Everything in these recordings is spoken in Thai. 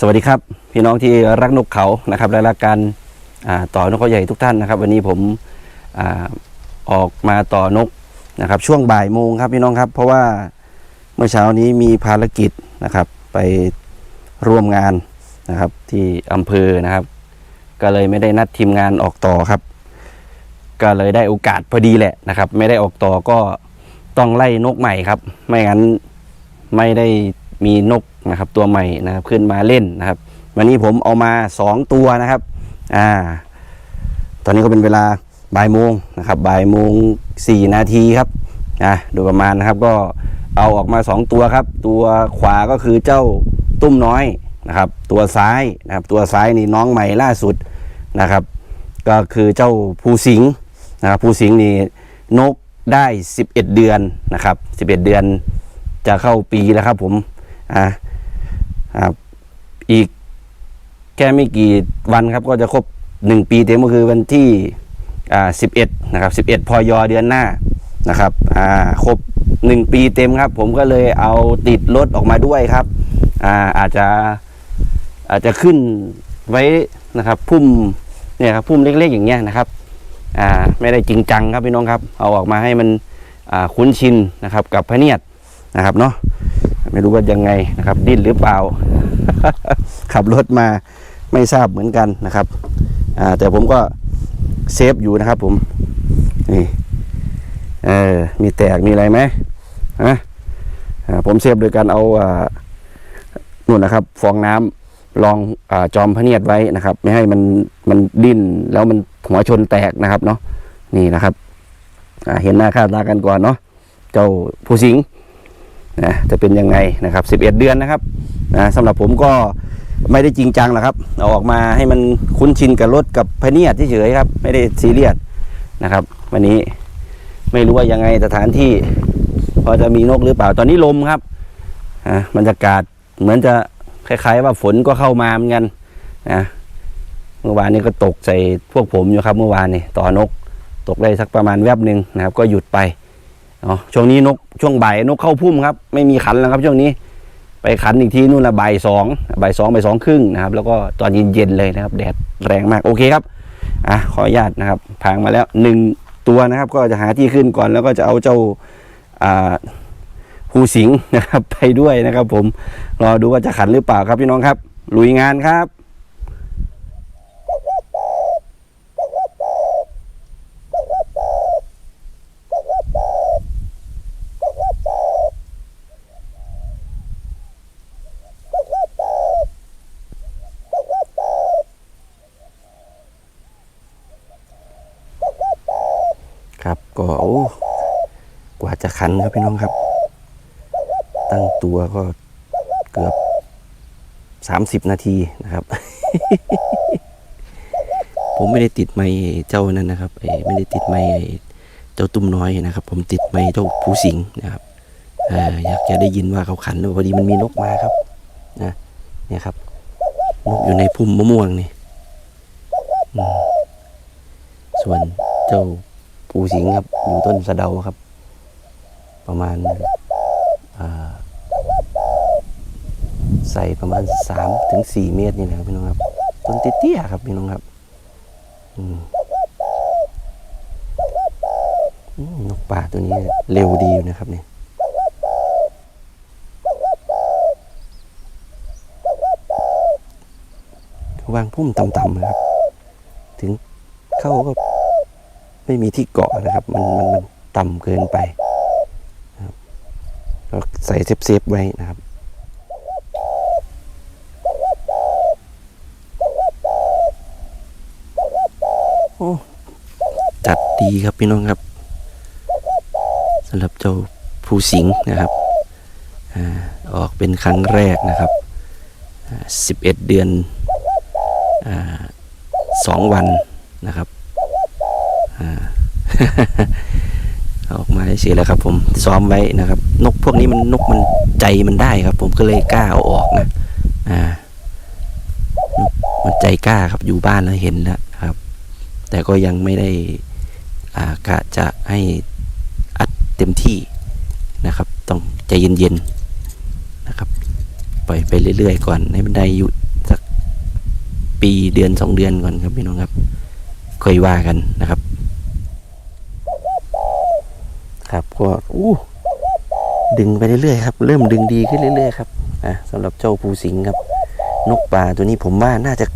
สวัสดีครับ พี่น้องที่รักนกเขานะครับและรักการต่อนกเขาใหญ่ทุกท่านนะครับ วันนี้ผมอออกมาต่อนกนะครับ ช่วงบ่ายโมงครับพี่น้องครับ เพราะว่าเมื่อเช้านี้มีภารกิจนะครับ ไปร่วมงานนะครับที่อำเภอนะครับ ก็เลยไม่ได้นัดทีมงานออกต่อครับ ก็เลยได้โอกาสพอดีแหละนะครับ ไม่ได้ออกต่อก็ต้องไล่นกใหม่ครับ ไม่งั้นไม่ได้ มีนกนะครับตัวใหม่นะครับขึ้นมาเล่นนะครับ วันนี้ผมเอามาสองตัวนะครับอ่าตอนนี้ก็เป็นเวลาบ่ายโมงนะครับบ่ายโมงสี่นาทีครับอะโดยประมาณนะครับก็เอาออกมาสองตัวครับ ตัวขวาก็คือเจ้าตุ้มน้อยนะครับ ตัวซ้ายนะครับตัวซ้ายนี่น้องใหม่ล่าสุดนะครับ ก็คือเจ้าภูสิงห์นะครับภูสิงห์นี่นกได้ 11 เดือนนะครับ 11 เดือนจะเข้าปีแล้วครับผม อ่าอีกแค่ไม่กี่วันครับก็จะครบ 1 ปีเต็มก็คือวันที่อ่า11นะครับ11พยอเดือนหน้านะครับอ่าครบ 1 ปีเต็มครับ ผมก็เลยเอาติดรถออกมาด้วยครับอ่าอาจจะอาจจะขึ้นไว้นะครับพุ่มเนี่ยครับพุ่มเล็กๆอย่างเงี้ยนะครับอ่าไม่ได้จริงจังครับพี่น้องครับ เอาออกมาให้มันคุ้นชินนะครับกับพระเนียดนะครับเนาะ ไม่รู้ว่ายังไงนะครับ ดิ้นหรือเปล่า ขับรถมาไม่ทราบเหมือนกันนะครับแต่ผมก็เซฟอยู่นะครับผมนี่เออมีแตกมีอะไรไหมฮะผมเซฟโดยการเอาอนู่นนะครับ ฟองน้ำลองอจอมพเนียดไว้นะครับ ไม่ให้มันมันดิ้นแล้วมันหัวชนแตกนะครับเนาะนี่นะครับเห็นหน้าค่าตากันก่อนเนาะเจ้าผู้สิงห์ นะจะเป็นยังไงนะครับ 11 เดือนนะครับนะสำหรับผมก็ไม่ได้จริงจังหรอกครับเอาออกมาให้มันคุ้นชินกับรถกับพเนียดเฉยๆครับ ไม่ได้ซีเรียสนะครับ วันนี้ไม่รู้ว่ายังไงสถานที่ พอจะมีนกหรือเปล่าตอนนี้ลมครับอ่าบรรยากาศเหมือนจะคล้ายๆว่าฝนก็เข้ามาเหมือนกันนะเมื่อวานนี้ก็ตกใส่พวกผมอยู่ครับ เมื่อวานนี่ต่อนก ตกได้สักประมาณแวบหนึ่งนะครับ ก็หยุดไป เนาะช่วงนี้นกช่วงบ่ายนกเข้าพุ่มครับ ไม่มีขันแล้วครับ ช่วงนี้ไปขันอีกทีนู่นละบ่ายสองบ่ายสองบ่ายสองครึ่งนะครับ แล้วก็ตอนเย็นๆเลยนะครับ แดดแรงมากโอเคครับอะขออนุญาตนะครับพางมาแล้วหนึ่งตัวนะครับ ก็จะหาที่ขึ้นก่อนแล้วก็จะเอาเจ้าอ่าภูสิงห์นะครับ ไปด้วยนะครับ ผมรอดูว่าจะขันหรือเปล่าครับพี่น้องครับ ลุยงานครับ ก็กว่าจะขันครับพี่น้องครับ ตั้งตัวก็เกือบสามสิบนาทีนะครับ ผมไม่ได้ติดไม้เจ้านั่นนะครับไม่ได้ติดไม้เจ้าตุ้มน้อยนะครับ ผมติดไม้เจ้าผู้สิงนะครับออยากจะได้ยินว่าเขาขันพอดีมันมีนกมาครับนะเนี่ยครับนกอยู่ในพุ่มมะม่วงนี่ส่วนเจ้า ผู้สิงห์ครับอยู่ต้นสะเดาครับ ประมาณใส่ประมาณสามถึงสี่เมตรนี่แหละครับพี่น้องครับต้นเตี้ยๆครับพี่น้องครับนกป่าตัวนี้เร็วดีอยู่นะครับเนี่ยวางพุ่มต่ำๆนะครับ ถึงเข้าก็ ไม่มีที่เกาะนะครับ มันมันต่ำเกินไปก็ใส่เซฟๆไว้นะครับโอ้จัดดีครับพี่น้องครับสำหรับเจ้าผู้สิงนะครับอออกเป็นครั้งแรกนะครับสิบเอ็ดเดือนอาสองวันนะครับ ออกมาเฉยแล้วครับผมซ้อมไว้นะครับ นกพวกนี้มันนกมันใจมันได้ครับ ผมก็เลยกล้าเอาออกนะอ่านกมันใจกล้าครับอยู่บ้านแล้วเห็นแล้วครับ แต่ก็ยังไม่ได้อ่ากะจะให้อัดเต็มที่นะครับ ต้องใจเย็นๆนะครับปล่อยไปเรื่อยๆก่อนให้มันได้อยู่สักปีเดือนสองเดือนก่อนครับพี่น้องครับค่อยว่ากันนะครับ ครับก็อู้ดึงไปเรื่อยๆครับ เริ่มดึงดีขึ้นเรื่อยๆครับอะสำหรับเจ้าภูสิงครับ นกป่าตัวนี้ผมว่าน่าจะ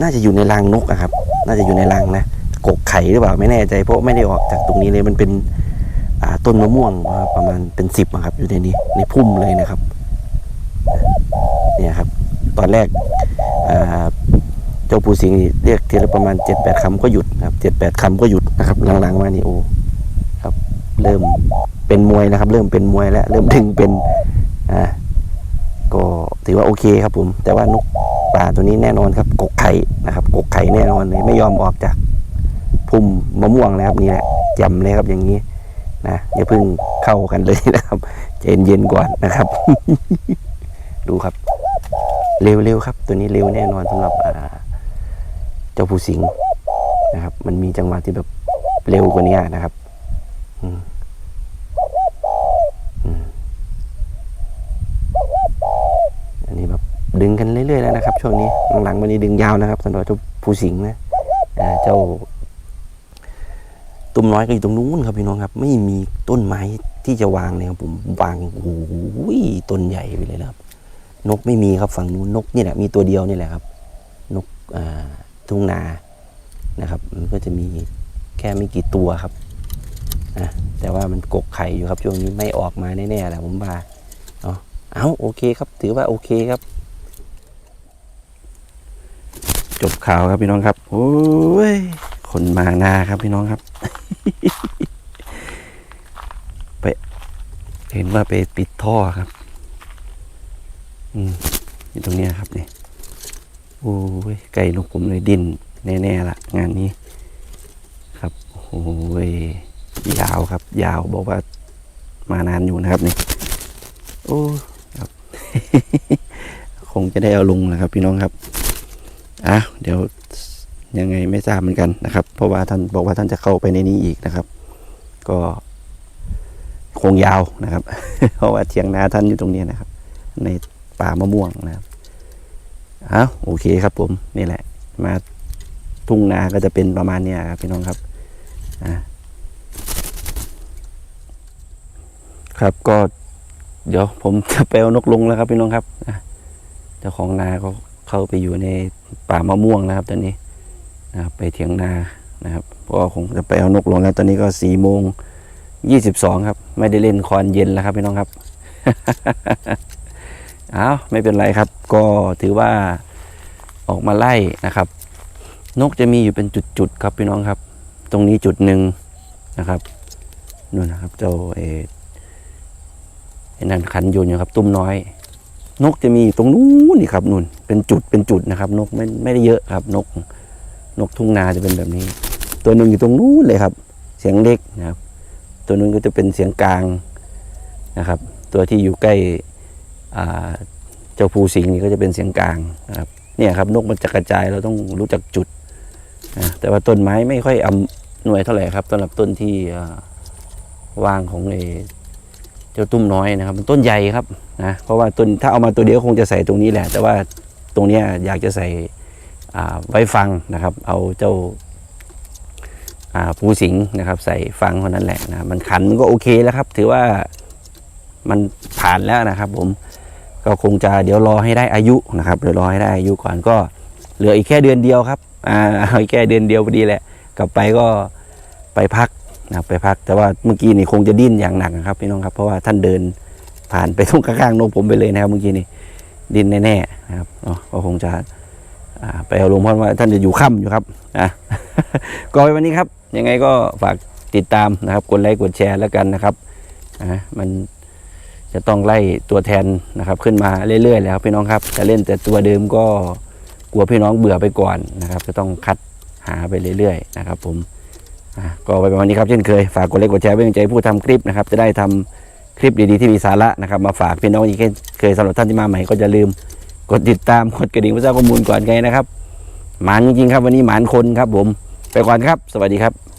น่าจะอยู่ในรังนกอะครับ น่าจะอยู่ในรังนะกกไข่หรือเปล่าไม่แน่ใจเพราะไม่ได้ออกจากตรงนี้เลยมันเป็นต้นมะม่วงประมาณเป็นสิบครับอยู่ในนี้ในพุ่มเลยนะครับเนี่ยครับ ตอนแรกเจ้าภูสิงเรียกทีละประมาณเจ็ดแปดคำก็หยุดครับเจ็ดแปดคำก็หยุดนะครับหลังๆมานี่โอ้ เริ่มเป็นมวยนะครับ เริ่มเป็นมวยแล้วเริ่มดึงเป็นอ่าก็ถือว่าโอเคครับผม แต่ว่านกป่าตัวนี้แน่นอนครับ กกไข่นะครับกกไข่แน่นอนเลยไม่ยอมออกจากพุ่มมะม่วงเลยครับนี่แหละจำเลยครับอย่างนี้นะอย่าเพิ่งเข้ากันเลยนะครับใจเย็นๆก่อนนะครับ ดูครับ เร็วๆครับ ตัวนี้เร็วแน่นอนสำหรับอ่าเจ้าผู้สิงนะครับ มันมีจังหวะที่แบบเร็วกว่านี้นะครับ อืมอืมอันนี้แบบ ดึงกันเรื่อยๆแล้วนะครับ ช่วงนี้หลังๆวันนี้ดึงยาวนะครับสำหรับเจ้าผู้สิงนะเจ้าตุ้มน้อยก็อยู่ตรงนู้นครับพี่น้องครับ ไม่มีต้นไม้ที่จะวางเลยครับผมวางโอ้โหต้นใหญ่ไปเลยนะครับ นกไม่มีครับฝั่งนู้นนกนี่แหละมีตัวเดียวนี่แหละครับ นกทุ่งนานะครับ มันก็จะมีแค่ไม่กี่ตัวครับนะแต่ว่ามันกกไข่อยู่ครับช่วงนี้ไม่ออกมาแน่ๆแหละผมว่าเนาะเอาโอเคครับ ถือว่าโอเคครับ จบข่าวครับพี่น้องครับ โอ้ย คนมานาครับพี่น้องครับ ไปเห็นว่าไปปิดท่อครับ อืมอยู่ตรงเนี้ยครับเนี่ยโอ้ย ไก่นกผมเลยดินแน่ๆละงานนี้ ครับ โอ้ย ยาวครับ ยาวบอกว่ามานานอยู่นะครับนี่โอ้ครับ คงจะได้เอาลงนะครับ พี่น้องครับ อะเดี๋ยวยังไงไม่ทราบเหมือนกันนะครับ เพราะว่าท่านบอกว่าท่านจะเข้าไปในนี้อีกนะครับ ก็คงยาวนะครับ เพราะว่าเทียงนาท่านอยู่ตรงนี้นะครับ ในป่ามะม่วงนะครับอ้าวโอเคครับ ผมนี่แหละ มาทุ่งนาก็จะเป็นประมาณเนี้ยครับพี่น้องครับอะครับก็เดี๋ยวผมจะไปเอานกลงแล้วครับพี่น้องครับอะเจ้าของนาก็ เข้าไปอยู่ในป่ามะม่วงนะครับตอนนี้นะครับไปเถียงนานะครับเพราะว่าคงจะไปเอานกลงแล้วตอนนี้ก็สี่โมงยี่สิบสองครับ ไม่ได้เล่นคอนเย็นแล้วครับพี่น้องครับเอาไม่เป็นไรครับ ก็ถือว่าออกมาไล่นะครับ นกจะมีอยู่เป็นจุดๆครับพี่น้องครับ ตรงนี้จุดหนึ่งนะครับนู่นนะครับเจ้าเออไอ้นั่นขันอยูนอยู่ครับ ตุ้มน้อย นกจะมีอยู่ตรงนู้นนี่ครับนู่นเป็นจุดเป็นจุดนะครับ นกไม่ไม่ได้เยอะครับ นก นกทุ่งนาจะเป็นแบบนี้ ตัวหนึ่งอยู่ตรงนู้นเลยครับ เสียงเล็กนะครับ ตัวนึงก็จะเป็นเสียงกลางนะครับ ตัวที่อยู่ใกล้อ่าเจ้าภูสิงห์นี่ก็จะเป็นเสียงกลางนะครับเนี่ยครับ นกมันจะกระจายเราต้องรู้จักจุดนะแต่ว่าต้นไม้ไม่ค่อยอำหน่วยเท่าไหร่ครับสำหรับต้นที่อ่าวางของไอ เจ้าตุ้มน้อยนะครับมันต้นใหญ่ครับนะเพราะว่าต้นถ้าเอามาตัวเดียวคงจะใส่ตรงนี้แหละ แต่ว่าตรงนี้อยากจะใส่ไว้ฟังนะครับ เอาเจ้าาภูสิงนะครับ ใส่ฟังเท่านั้นแหละนะมันขันมันก็โอเคแล้วครับ ถือว่ามันผ่านแล้วนะครับ ผมก็คงจะเดี๋ยวรอให้ได้อายุนะครับเดี๋ยวรอให้ได้อายุก่อนก็เหลืออีกแค่เดือนเดียวครับอ่าอาอีกแค่เดือนเดียวพอดีแหละ กลับไปก็ไปพัก นะครับไปพัก แต่ว่าเมื่อกี้นี่คงจะดิ้นอย่างหนักนะครับพี่น้องครับเพราะว่าท่านเดินผ่านไปตรงข้างๆนกผมไปเลยนะครับเมื่อกี้นี่ดิ้นแน่ๆนะครับก็คงจะไปเอาลงพราะว่าท่านจะอยู่ค่ำอยู่ครับอะก็วันนี้ครับ ยังไงก็ฝากติดตามนะครับกดไลค์กดแชร์แล้วกันนะครับอ่ามันจะต้องไล่ตัวแทนนะครับ ขึ้นมาเรื่อยๆแล้วพี่น้องครับจะเล่นแต่ตัวเดิมก็กลัวพี่น้องเบื่อไปก่อนนะครับ จะต้องคัดหาไปเรื่อยๆนะครับ ผม ก็ไปประมาณนี้ครับเช่นเคย ฝากกดไลค์กดแชร์เป็นกำลังใจผู้ทำคลิปนะครับ จะได้ทำคลิปดีๆที่มีสาระนะครับ มาฝากพี่น้องอีกเช่นเคยสำหรับท่านที่มาใหม่ก็จะลืมกดติดตามกดกระดิ่งเพื่อทราบข้อมูลก่อนไงนะครับหมานจริงๆครับ วันนี้หมานคนครับผม ไปก่อนครับ สวัสดีครับ